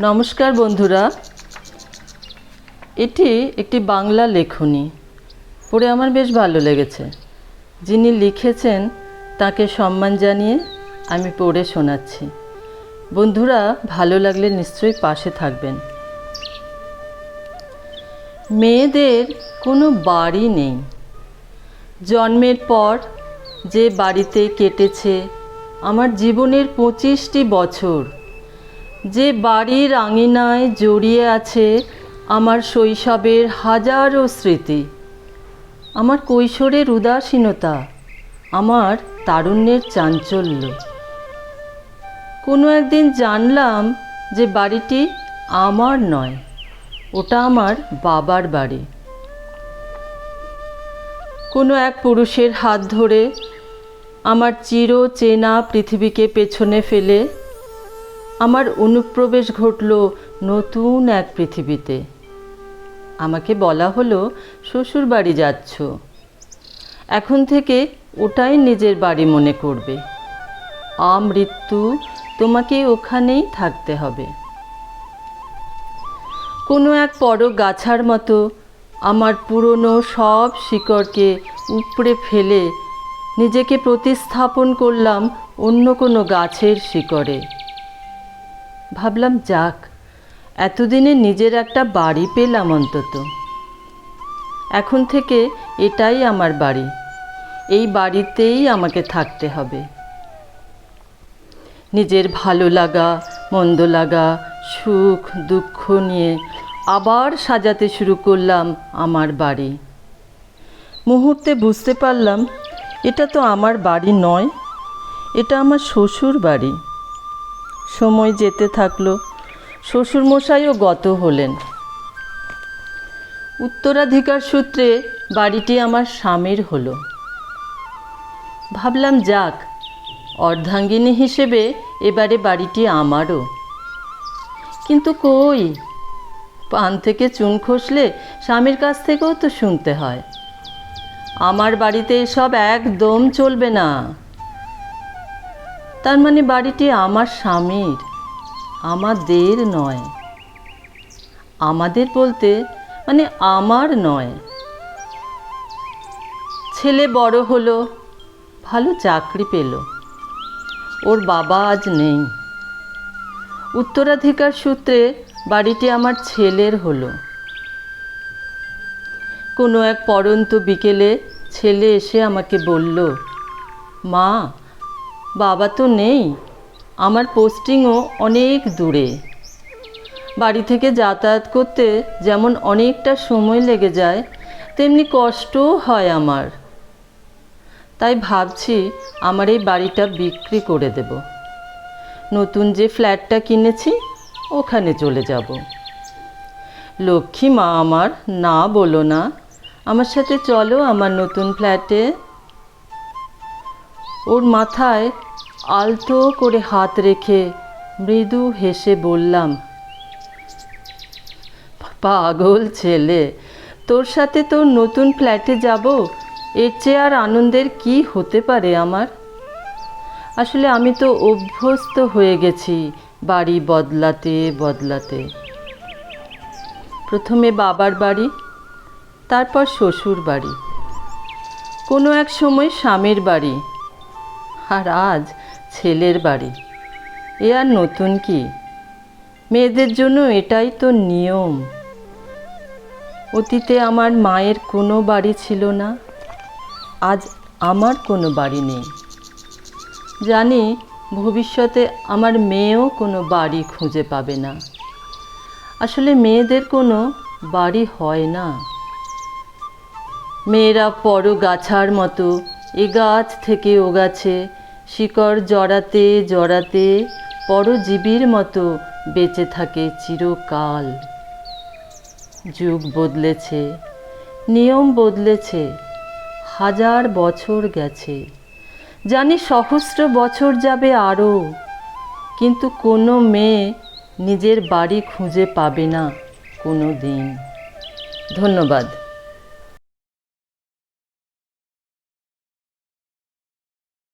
নমস্কার বন্ধুরা। এটি একটি বাংলা লেখনী। পড়ে আমার বেশ ভালো লেগেছে। যিনি লিখেছেন, তাকে সম্মান জানিয়ে আমি পড়ে শোনাচ্ছি। বন্ধুরা, ভালো লাগলে নিশ্চয়ই পাশে থাকবেন। মেয়েদের কোনো বাড়ি নেই। জন্মের পর যে বাড়িতে কেটেছে, আমার জীবনের পঁচিশটি বছর যে বাড়ির আঙিনায় জড়িয়ে আছে আমার শৈশবের হাজারো স্মৃতি। আমার কৈশোরের উদাসীনতা, আমার তারুণ্যের চাঞ্চল্য। কোনো একদিন জানলাম যে বাড়িটি আমার নয়, ওটা আমার বাবার বাড়ি। কোনো এক পুরুষের হাত ধরে আমার চির চেনা পৃথিবীকে পেছনে ফেলে আমার অনুপ্রবেশ ঘটল নতুন এক পৃথিবীতে। আমাকে বলা হলো, শ্বশুর বাড়ি যাচ্ছ। এখন থেকে ওটাই নিজের বাড়ি মনে করবে। আমৃত্যু তোমাকে ওখানেই থাকতে হবে। কোনো এক পর গাছার মতো আমার পুরনো সব শিকড়কে উপড়ে ফেলে নিজেকে প্রতিস্থাপন করলাম অন্য কোনো গাছের শিকড়ে। ভাবলাম যাক, এতদিনে নিজের একটা বাড়ি পেলাম অন্তত। এখন থেকে এটাই আমার বাড়ি, এই বাড়িতেই আমাকে থাকতে হবে। নিজের ভালো লাগা, মন্দ লাগা, সুখ, দুঃখ নিয়ে আবার সাজাতে শুরু করলাম আমার বাড়ি। মুহূর্তে বুঝতে পারলাম, এটা তো আমার বাড়ি নয়, এটা আমার শ্বশুর বাড়ি। সময় যেতে থাকল। শ্বশুরমশাইও গত হলেন। উত্তরাধিকার সূত্রে বাড়িটি আমার স্বামীর হলো। ভাবলাম যাক, অর্ধাঙ্গিনী হিসেবে এবারে বাড়িটি আমারও। কিন্তু কই, পান থেকে চুন খসলে স্বামীর কাছ থেকেও তো শুনতে হয়। আমার বাড়িতে এসব একদম চলবে না। তার মানে বাড়িটি আমার স্বামীর, আমাদের নয়। আমাদের বলতে মানে আমার নয়। ছেলে বড় হলো, ভালো চাকরি পেল। ওর বাবা আজ নেই। উত্তরাধিকার সূত্রে বাড়িটি আমার ছেলের হলো। কোনো এক পরন্ত বিকেলে ছেলে এসে আমাকে বলল, মা বাবা তো নেই। আমার পোস্টিংও অনেক দূরে। বাড়ি থেকে যাতায়াত করতে যেমন অনেকটা সময় লেগে যায়, তেমনি কষ্টও হয় আমার। তাই ভাবছি আমার এই বাড়িটা বিক্রি করে দেব। নতুন যে ফ্ল্যাটটা কিনেছি, ওখানে চলে যাব। লক্ষ্মী মা আমার না বলো না, আমার সাথে চলো আমার নতুন ফ্ল্যাটে। ওর মাথায় আলতো করে হাত রেখে মৃদু হেসে বললাম, পাগল ছেলে, তোর সাথে তোর নতুন ফ্ল্যাটে যাব? এর চেয়ে আর আনন্দের কি হতে পারে আমার? আসলে আমি তো অভ্যস্ত হয়ে গেছি বাড়ি বদলাতে বদলাতে। প্রথমে বাবার বাড়ি, তারপর শ্বশুর বাড়ি। কোনো এক সময় স্বামীর বাড়ি। আর আজ ছেলের বাড়ি। এ আর নতুন কি? মেয়েদের জন্য এটাই তো নিয়ম। অতীতে আমার মায়ের কোনো বাড়ি ছিল না, আজ আমার কোনো বাড়ি নেই। জানি ভবিষ্যতে আমার মেয়েও কোনো বাড়ি খুঁজে পাবে না। আসলে মেয়েদের কোনো বাড়ি হয় না। মেয়েরা পর গাছার মতো এ গাছ থেকে ও গাছে শিকড় জড়াতে জড়াতে পরজীবীর মতো বেঁচে থাকে চিরকাল। যুগ বদলেছে, নিয়ম বদলেছে, হাজার বছর গেছে। জানি সহস্র বছর যাবে আরও, কিন্তু কোনো মেয়ে নিজের বাড়ি খুঁজে পাবে না কোনো দিন ধন্যবাদ।